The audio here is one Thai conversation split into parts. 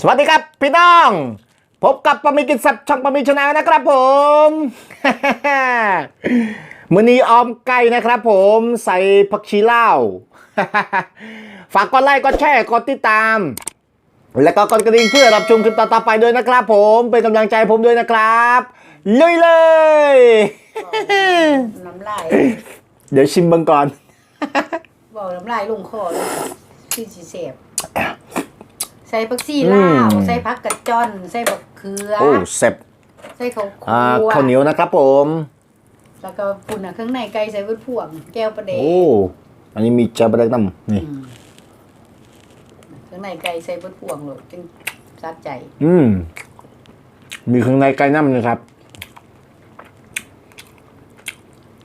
สวัสดีครับ พี่น้อง พบกับปามีกินสับช่องปามีชาแนลนะครับผมมือนี้ออมไก่นะครับผมใส่ผักชีลาวฝากกดไลค์กดแชร์กดติดตาม แล้วก็กดกระดิ่งเพื่อรับชมคลิปต่อๆไปด้วยนะครับผมเป็นกำลังใจให้ผมด้วยนะครับลุยเลยน้ำลายเดี๋ยวชิมเบังก่อนบอกน้ำลายลงคอเลยที่สีเสบใส่ผักชีลาวอืม ใส่ผักกระจอนใส่บักเขือ โอ้เซ็บใส่ข้าวคั่อ่าวข้าวเหนียวนะครับผม แล้วก็ปุ่นอะเครื่องในไก่ใส่เวทพ่วงแก้วประเดโอ้ อันนี้มีเจ้าบะเด็กน้ำนี่ อืมเครื่องในไก่ใส่เวทพ่วงเลยจึงซัดใจอืม มีข้างในไก่น้ำนะครับ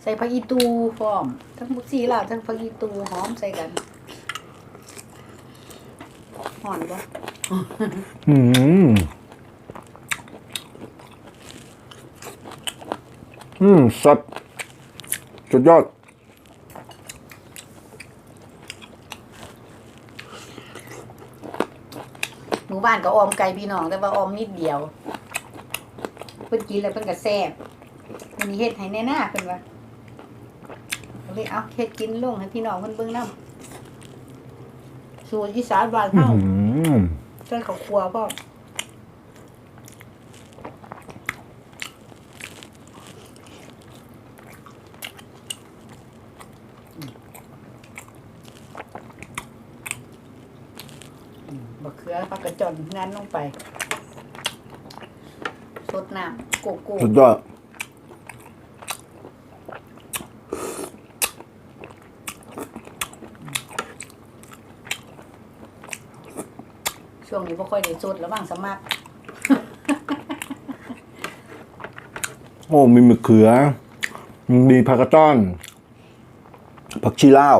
ใส่ผักอีตูพร้อม ทั้งผักชีลาวทั้งผักอีตูหอมใส่กัน หอนปะอืมอืมสดสุดยอดหมู่บ้านก็ออมไก่พี่น้องแต่ว่าออมนิดเดียว เพิ่นกินแล้วเพิ่นก็แซ่บวันนี้เฮ็ดให้แน่หน้าเพิ่นว่าก็เลยเอาเฮ็ดกินลงให้พี่น้องเพิ่นเบิ่งนำ สูตรอีสานบ้านอืเฮามใส่ข้าวคั่วพร้อมบักเขือผักกระจอนงั้นลงไปสดน้ำโกโก้สุดยอด ช่วงนี้บ่ค่อยได้สดแล้วบางสมัคร โอ้มีมะเขือมีผักกระจ้อน ผักชีลาว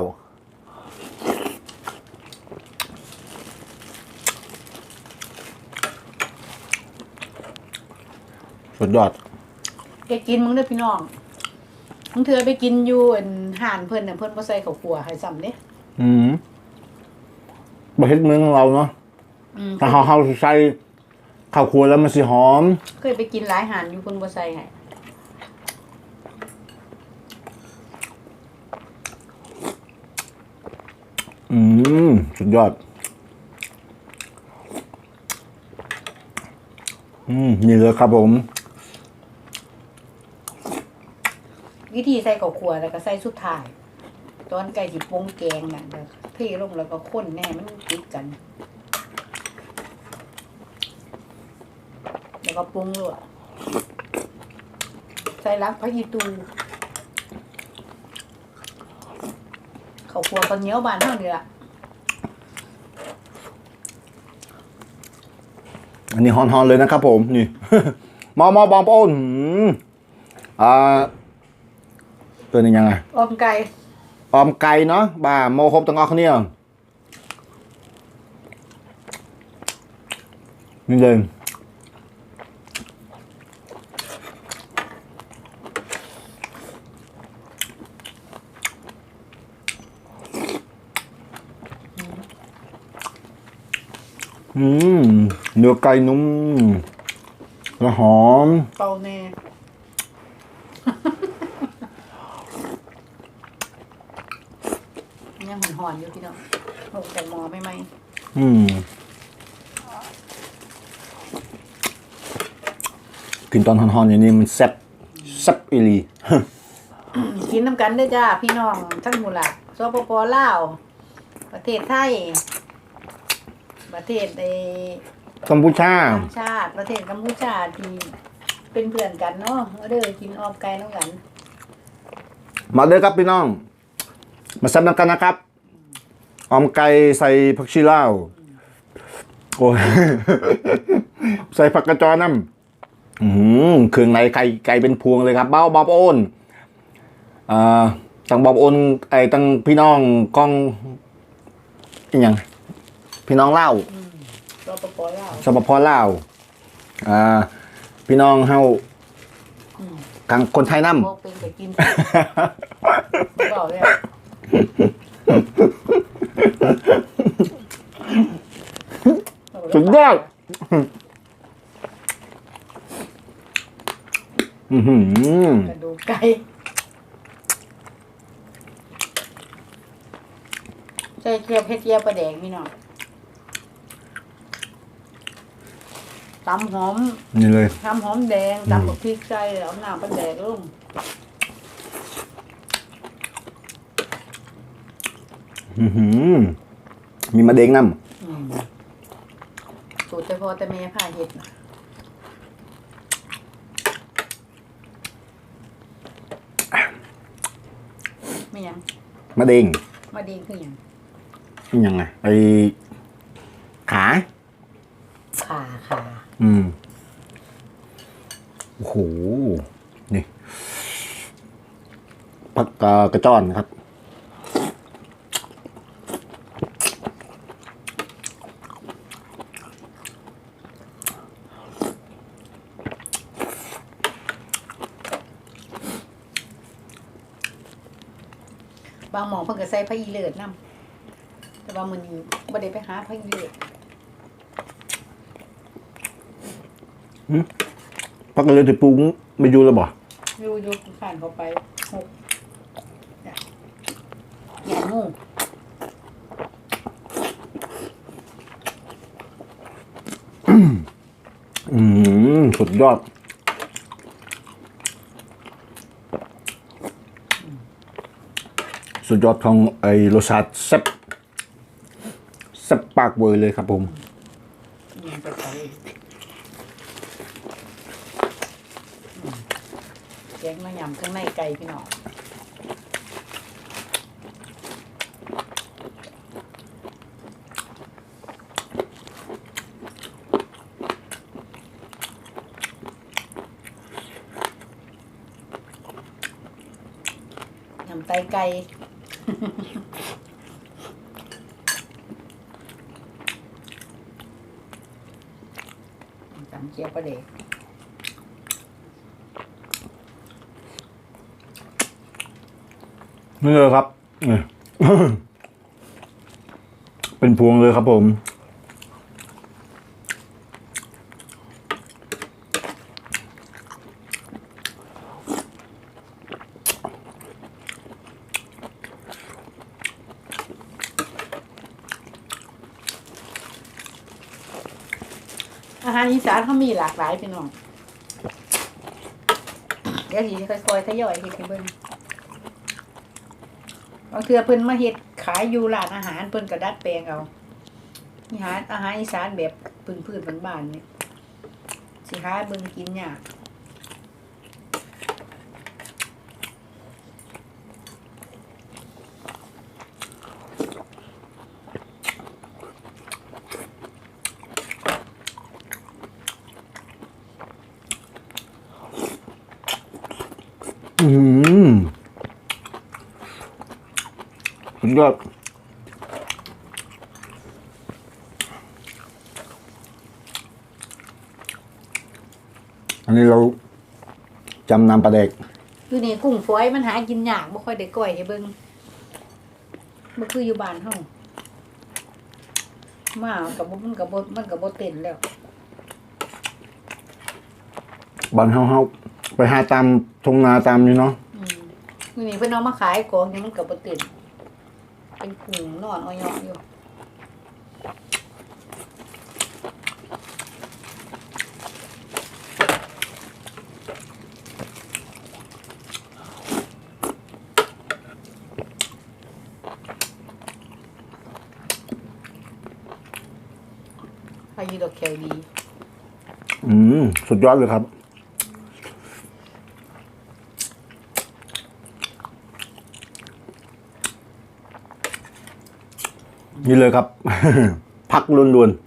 สุดยอด แกกินมึงเด้อพี่น้องมึงเถือไปกินอยู่อันห่านเพิ่นน่ะเพิ่นบ่ใส่ข้าวคั่วให้ซ้ำเด้อืมประเทศเมืองของเราเนาะอืม ถ้าเขาเขาใส่ข้าวครัวแล้วมันสิหอม เคยไปกินหลายห่านอยู่เพิ่นบ่ใส่ให้อืมสุดยอด อืมนี่เลยครับผม วิธีใส่ข้าวคั่วแล้วก็ใส่สุดท้าย ตอนไก่สิปรุงแกงน่ะแล้วเทลงแล้วก็คนแน่มันติดกัน แล้วก็ปรุงด้วยใส่รักพระยีตูข้าวคั่วข้าวเหนียวบ้านเฮานี่ล่ะอันนี้ฮอนๆเลยนะครับผมนี่ มอมอบองป้นอืมอ่าตัวนี้ยังไงออมไก่ออมไก่เนาะบ่าโมครบตังออกเนี่ยนี่เลย อืมเนื้อไก่นุ่มและหอม เป่าแน่ยังหอนๆอยู่พี่น้องหกแต่หมอไม่ไหมอืม กินตอนฮอนๆอย่างนี้มันแซ่บแซ่บอีหลี กินน้ำกันได้อจ้า พี่น้องทั้งหมดละสปปลาว ประเทศไทย ประเทศในกัมพูชาต่างชาติประเทศกัมพูชาที่เป็นเพื่อนกันเนาะเอาเด้อกินออมไก่น้องกัน มาเด้อครับพี่น้อง มาแซ่บน้ำกันนะครับ ออมไก่ใส่ผักชีลาวโอ้ย ใส่ผักกระจอน้ำอืมเครื่องในไก่ไก่เป็นพวงเลยครับ เบ้าบอบโอนอ่าตังบอบโอนไอ้ตังพี่น้องกล้องอีหยัง พี่น้องเล่าวสปปลาวสปปลาวอ่าพี่น้องเฮากังคนไทยน้ำพวกเป็นไปกินบอกเลยสุดยอด อือหือ กระดูกไก่ใส่เกี๊ยวเพชรเกี๊ยวปลาแดงพี่น้อง ตำหอมนี่เลย ทำหอมแดงตำกับพริกใส่เอาน้ำปลาแดงลงอือหือมีมะเด็งน้อืมสูตรเฉพาะแต่แม่ผ้าเห็ดนะไม่หยังำมะเด็งมาดีคือหยังนี่ยังไงไอขาขาขา อืมโอ้โหนี่ผักกากระจ้อนครับ บางหมองเพิ่นก็ใส่ผ้าอีเลิศนํแต่ว่ามันบ่ได้ไปหาผ้าอีเลิศ พักเลยจะปรุงไม่อยู่แล้วบ่อยู่อยู่ผ่านเขาไปหกเนี่ยอย่างูอืมสุดยอดสุดยอดของไอ้รสชาติแซ่บแซ่บปากเวอร์เลยครับผม ยิงไปใส่อืม แกงมะยำเครื่องในไก่พี่น้องยำไตไก่จำเจียวประเด็ก นี่เลยครับ เป็นพวงเลยครับผมอาหารอีสานเขามีหลากหลายพี่น้องเดี๋ยวทีค่อยๆทยอยเฮ็ดเบิ่ง บางเทื่อเพิ่นมาเฮ็ดขายอยู่ร้านอาหารเพิ่นก็ดัดแปลงเอาอาหารอาหารอีสานแบบพื้นๆบ้านๆนี่สิหาเบิ่งกินยากอืม สุดยอดอันนี้เราจำนำปลาเด็กคือนี่กุ้งฝอยมันหากินยากบ่ค่อยได้ก้อยให้เบิ่งบ่คืออยู่บ้านเฮามากับบ่มันก็บ่มันก็บ่เต้นแล้วบันเฮาเฮาไปหาตามทงนาตามนี่เนาะอืมมื้อนี้เพิ่นเอามาขายของนี่มันก็บ่เต้น เป็นกุ้งนอนอ้อยๆอยู่อายุดอกแคดี อืม สุดยอดเลยครับ นี่เลยครับ พักล้วนๆ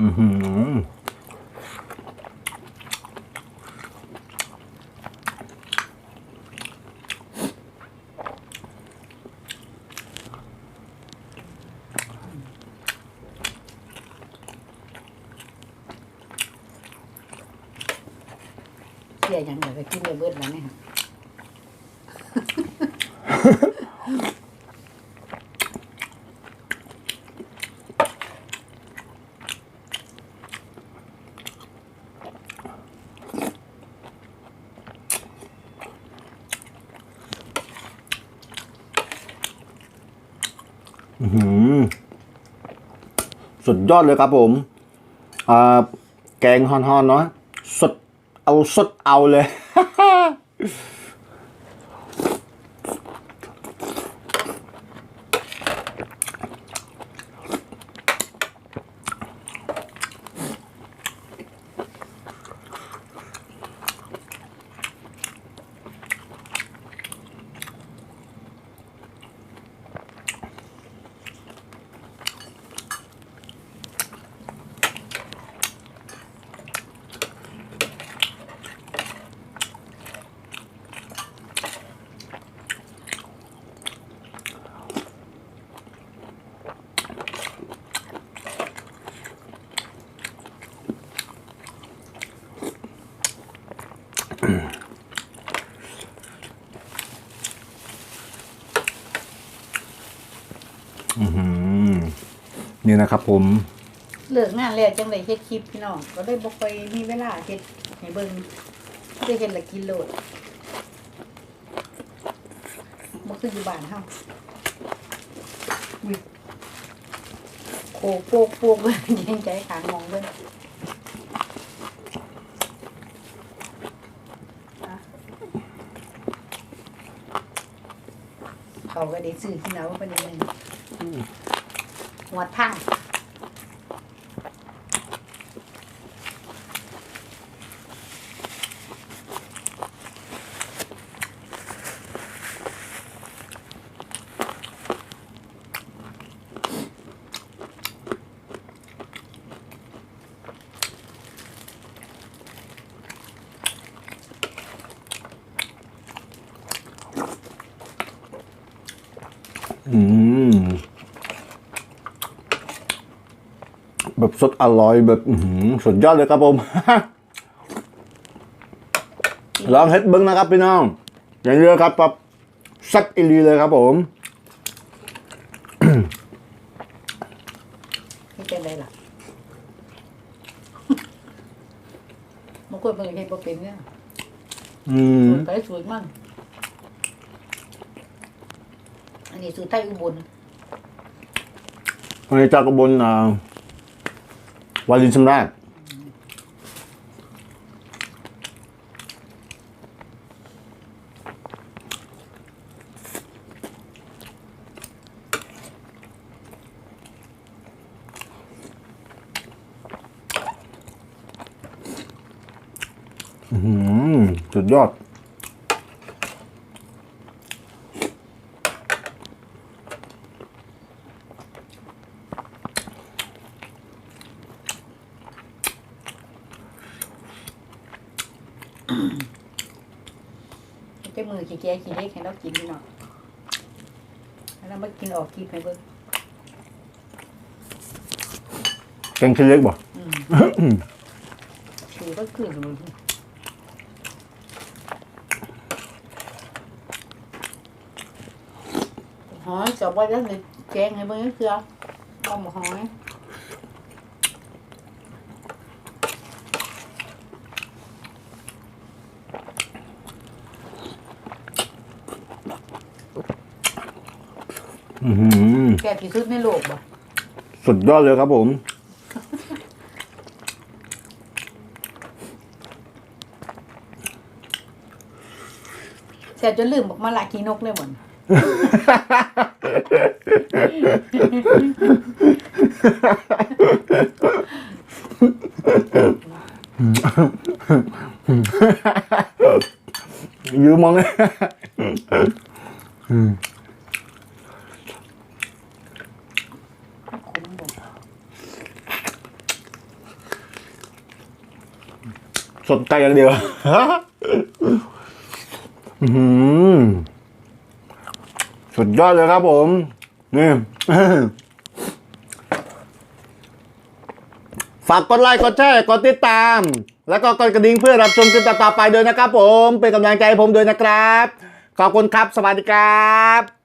อือหือ สียอย่างเดียวก็กินไปเบิดแล้วเนี่ยค่ะอือหือสุดยอดเลยครับผม แกงฮอนๆเนาะสด เอาสุดเอาเลย อื้อหือนี่นะครับผม เลิกงานแล้วจังเลยเฮ็ดคลิปพี่น้องก็ได้บ่ค่อยมีเวลาเฮ็ดให้เบิ่งได้เฮ็ดละกินโลดบ่คืออยู่บ้านเฮาอุ้ยโคโปกโปกเลยยังใจขางมองเบิ่ง เขาก็ได้ซื้อที่เราเป็นยังไงหัวทั้ง อืมแบบสดอร่อยแบบอื้อหือสุดยอดเลยครับผมลองเฮ็ดเบิ้งนะครับพี่น้องอย่างเดียวครับแบบสัดอิลีเลยครับผมนี่เป็นไรล่ะบางคนมันก็เห็นบ่เป็นเนี่ยอืมสูตรไปสูตรมันอั นนี้สูตรไทยอุบลวันนี้จากอุบลอ่าวาลินชำราบอืมสุดยอด เจ้ามือขี้แก่ขี้เล็ กให้เรากินนี่เนาะแล้วเรามากินออกกินไปเบิ่งแกงขี้เล็กบ่ชื่อก็คือมันหอยจับไว้แล้วเลยแกงให้เบิ่งคือเอาหมูหอย อื้อหือแก่ที่สุดในโลกบ่สุดยอดเลยครับผมแซ่บจนลืมบอกมาละขี้นกเลยหมดยืมมองคุ้ม สนใจอย่างเดียวสุดยอดเลยครับผม นี่ฝากกดไลค์กดแชร์กดติดตาม แล้วก็กดกระดิ่งเพื่อรับชมคลิปต่อๆไปด้วยนะครับผม เป็นกำลังใจให้ผมด้วยนะครับ ขอบคุณครับ สวัสดีครับ